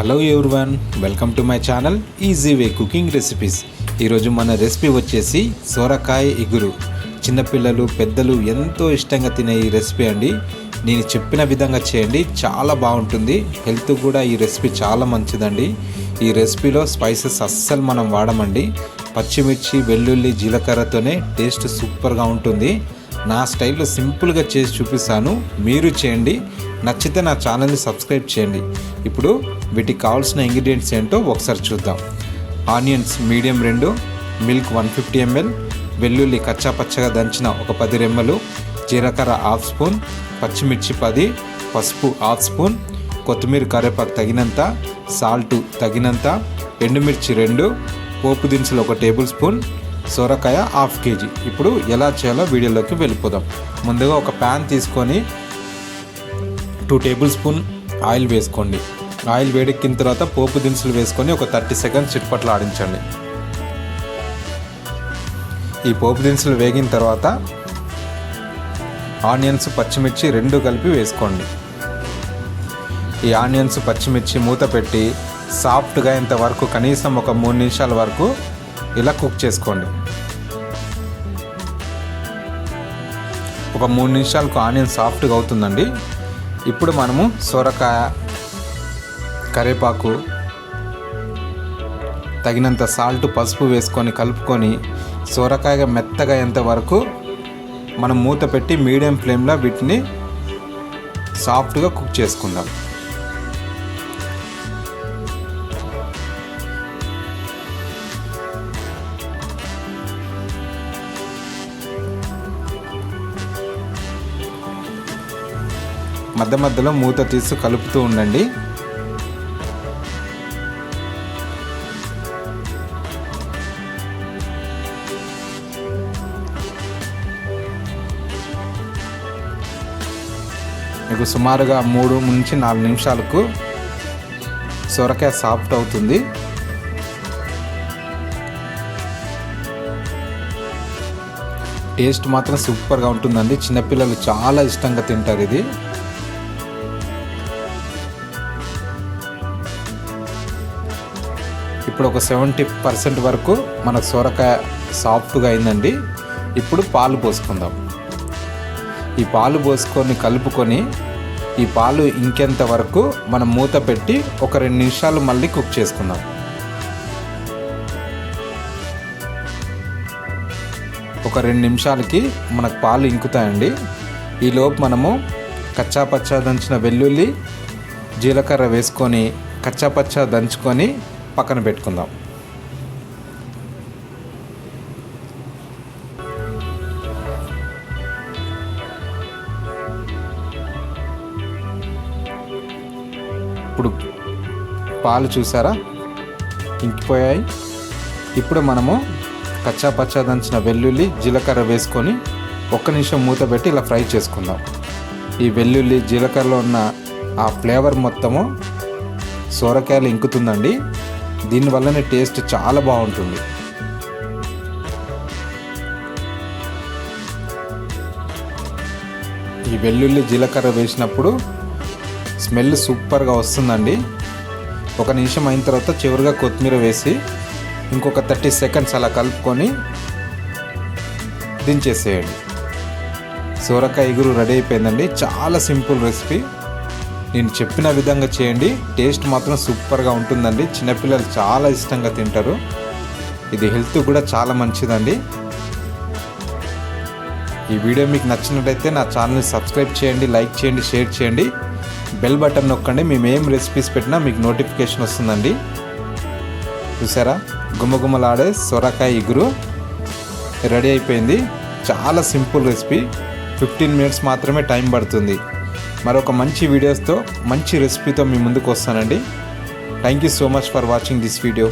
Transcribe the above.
Hello everyone welcome to my channel easy way cooking recipes. ఈరోజు మన recipe వచ్చేసి సోరకాయ ఇగురు. చిన్నపిల్లలు పెద్దలు ఎంతో ఇష్టంగా తినే ఈ రెసిపీ అండి. నేను చెప్పిన విధంగా చేయండి చాలా బాగుంటుంది. హెల్త్ కూడా ఈ రెసిపీ చాలా మంచిదండి. ఈ రెసిపీలో స్పైసెస్ అస్సలు మనం వాడమండి. పచ్చిమిర్చి వెల్లుల్లి జీలకర్రతోనే టేస్ట్ సూపర్గా ఉంటుంది. నా స్టైల్లో సింపుల్గా చేసి చూపిస్తాను. మీరు చేయండి. నచ్చితే నా ఛానల్ని సబ్స్క్రైబ్ చేయండి. ఇప్పుడు వీటికి కావాల్సిన ఇంగ్రీడియంట్స్ ఏంటో ఒకసారి చూద్దాం. ఆనియన్స్ మీడియం రెండు మిల్క్ వన్ ఫిఫ్టీ ఎంఎల్ వెల్లుల్లి కచ్చా పచ్చగా దంచిన ఒక పది రెమ్మలు జీలకర్ర హాఫ్ స్పూన్ పచ్చిమిర్చి పది పసుపు హాఫ్ స్పూన్ కొత్తిమీర కరివేపాకు తగినంత సాల్ట్ తగినంత ఎండుమిర్చి రెండు పోపు దినుసులు ఒక టేబుల్ స్పూన్ సొరకాయ హాఫ్ కేజీ. ఇప్పుడు ఎలా చేయాలో వీడియోలోకి వెళ్ళిపోదాం. ముందుగా ఒక ప్యాన్ తీసుకొని టూ టేబుల్ స్పూన్ ఆయిల్ వేసుకోండి. ఆయిల్ వేడెక్కిన తర్వాత పోపు దినుసులు వేసుకొని ఒక థర్టీ సెకండ్స్ చిట్పట్లు ఆడించండి. ఈ పోపు దినుసులు వేగిన తర్వాత ఆనియన్స్ పచ్చిమిర్చి రెండు కలిపి వేసుకోండి. ఈ ఆనియన్స్ పచ్చిమిర్చి మూత పెట్టి సాఫ్ట్గా ఇంతవరకు కనీసం ఒక మూడు నిమిషాల వరకు ఇలా కుక్ చేసుకోండి. ఒక మూడు నిమిషాలకు ఆనియన్ సాఫ్ట్గా అవుతుందండి. ఇప్పుడు మనము సొరకాయ కరివేపాకు తగినంత సాల్ట్ పసుపు వేసుకొని కలుపుకొని సొరకాయ మెత్తగా అయ్యేంత వరకు మనం మూత పెట్టి మీడియం ఫ్లేమ్లో వీటిని సాఫ్ట్గా కుక్ చేసుకుందాం. మధ్య మధ్యలో మూత తీసి కలుపుతూ ఉండండి. మీకు సుమారుగా మూడు నుంచి నాలుగు నిమిషాలకు సొరకాయ సాఫ్ట్ అవుతుంది. టేస్ట్ మాత్రం సూపర్గా ఉంటుందండి. చిన్నపిల్లలు చాలా ఇష్టంగా తింటారు ఇది. ఇప్పుడు ఒక సెవెంటీ పర్సెంట్ వరకు మన సొరకాయ సాఫ్ట్గా అయిందండి. ఇప్పుడు పాలు పోసుకుందాం. ఈ పాలు పోసుకొని కలుపుకొని ఈ పాలు ఇంకెంత వరకు మనం మూత పెట్టి ఒక రెండు నిమిషాలు మళ్ళీ కుక్ చేసుకుందాం. ఒక రెండు నిమిషాలకి మనకు పాలు ఇంకుతాయండి. ఈలోపు మనము కచ్చా పచ్చా దంచిన వెల్లుల్లి జీలకర్ర వేసుకొని కచ్చా పచ్చా దంచుకొని పక్కన పెట్టుకుందాం. ఇప్పుడు పాలు చూసారా? ఇంకిపోయాయి. ఇప్పుడు మనము కచ్చా పచ్చా దంచిన వెల్లుల్లి జీలకర్ర వేసుకొని ఒక్క నిమిషం మూత పెట్టి ఇలా ఫ్రై చేసుకుందాం. ఈ వెల్లుల్లి జీలకర్రలో ఉన్న ఆ ఫ్లేవర్ మొత్తము సోరకాయలు ఇంకుతుందండి. దీనివల్లనే టేస్ట్ చాలా బాగుంటుంది. ఈ వెల్లుల్లి జీలకర్ర వేసినప్పుడు స్మెల్ సూపర్గా వస్తుందండి. ఒక నిమిషం అయిన తర్వాత చివరిగా కొత్తిమీర వేసి ఇంకొక థర్టీ సెకండ్స్ అలా కలుపుకొని దించేసేయండి. సోరకాయ ఎగురు రెడీ అయిపోయిందండి. చాలా సింపుల్ రెసిపీ. నేను చెప్పిన విధంగా చేయండి. టేస్ట్ మాత్రం సూపర్గా ఉంటుందండి. చిన్నపిల్లలు చాలా ఇష్టంగా తింటారు. ఇది హెల్త్ కూడా చాలా మంచిదండి. ఈ వీడియో మీకు నచ్చినట్టయితే నా ఛానల్ని సబ్స్క్రైబ్ చేయండి లైక్ చేయండి షేర్ చేయండి. బెల్ బటన్ నొక్కండి. మేము ఏం రెసిపీస్ పెట్టినా మీకు నోటిఫికేషన్ వస్తుందండి. చూసారా? గుమ్మగుమ్మలాడే సొరకాయ ఇగురు రెడీ అయిపోయింది. చాలా సింపుల్ రెసిపీ. ఫిఫ్టీన్ మినిట్స్ మాత్రమే టైం పడుతుంది. మరొక మంచి వీడియోస్తో మంచి రెసిపీతో మీ ముందుకు వస్తానండి. Thank you so much for watching this video